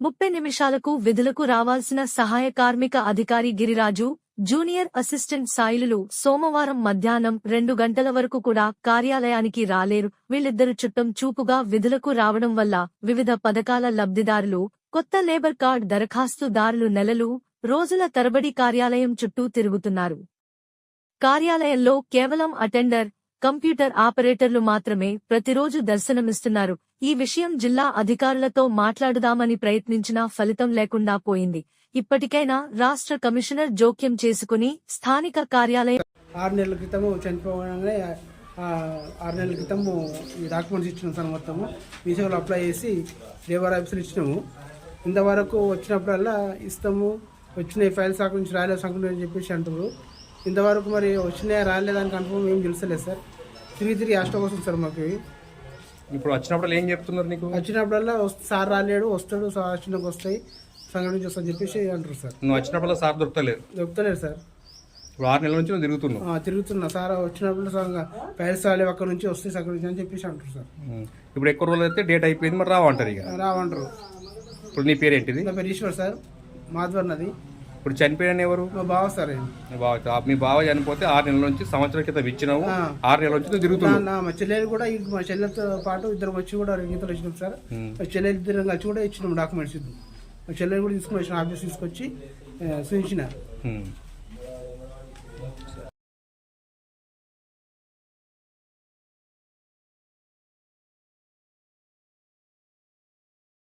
ముప్పై నిమిషాలకు విధులకు రావాల్సిన సహాయ కార్మిక అధికారి గిరిరాజు జూనియర్ అసిస్టెంట్ సాయిలు సోమవారం మధ్యాహ్నం రెండు గంటల వరకు కూడా కార్యాలయానికి రాలేరు. వీళ్ళిద్దరు చుట్టం చూపుగా విధులకు రావడం వల్ల వివిధ పథకాల లబ్ధిదారులు కొత్త లేబర్ కార్డ్ దరఖాస్తుదారులు నెలలు రోజుల తరబడి కార్యాలయం చుట్టూ తిరుగుతున్నారు. కార్యాలయంలో కేవలం అటెండర్ కంప్యూటర్ ఆపరేటర్లు మాత్రమే ప్రతిరోజు దర్శనమిస్తున్నారు. ఈ విషయం జిల్లా అధికారులతో మాట్లాడుదామని ప్రయత్నించినా ఫలితం లేకుండా పోయింది. ఇప్పటికైనా రాష్ట్ర కమిషనర్ జోక్యం చేసుకుని స్థానిక కార్యాలయం ఆరు నెలల క్రితము చనిపోగానే ఆరు నెలల క్రితము ఈ డాక్యుమెంట్స్ ఇచ్చినాం సార్ మొత్తము. అప్లై చేసి లేబర్ ఆఫీసులు ఇచ్చినాము. ఇంతవరకు వచ్చినప్పుడల్లా ఇస్తాము వచ్చినాయి ఫైల్స్ అక్కడి నుంచి రాలేదు సంఖ్య అని చెప్పేసి అంటారు ఇంతవరకు మరి వచ్చినాయా రాలేదని కన్ఫర్మ్ ఏం తెలుసలేదు సార్. తిరిగి తిరిగి అష్టం వస్తుంది సార్ మాకు ఇవి. ఇప్పుడు వచ్చినప్పుడు ఏం చెప్తున్నారు నీకు? వచ్చినప్పుడల్లా వస్త- సార్ రాలేడు వస్తాడు సార్ వచ్చినాక వస్తాయి సంఘటన నుంచి వస్తా చెప్పేసి అంటారు సార్. నువ్వు వచ్చినప్పుడు సార్ దొరకలేదు. దొరుకుతలేరు సార్. ఇప్పుడు ఆరు నెలల నుంచి నువ్వు తిరుగుతున్నావు. ఆ, తిరుగుతున్నా. సార్ వచ్చినప్పుడు సంగ ఫైల్స్ రాలేవు అక్కడ నుంచి వస్తాయి అక్కడ నుంచి అని చెప్పేసి అంటారు సార్. ఇప్పుడు ఎక్కువ రోజులు అయితే డేట్ అయిపోయింది మరి రావంటారు ఇక. రావంటారు. ఇప్పుడు నీ పేరు ఏంటిది నా పేరు ఈశ్వర్ సార్. మాధవర్ నది. ఇప్పుడు చనిపోయిన ఎవరు? మా బావ సార్. మీ బావ చనిపోతే ఆరు నెలల నుంచి సంవత్సరం క్రితం ఇచ్చినావు. ఆరు నెలల నుంచి తిరుగుతున్నావు. నా- మా చెల్లెలు కూడా మా చెల్లెలతో పాటు ఇద్దరు వచ్చి కూడా గీతలు వచ్చినాం సార్. చెల్లెలు ఇద్దరు కలిసి కూడా ఇచ్చినాం డాక్యుమెంట్స్ ఇద్దాం మా చెల్లెలు కూడా తీసుకుని వచ్చిన ఆఫీస్ తీసుకొచ్చి చూపించిన.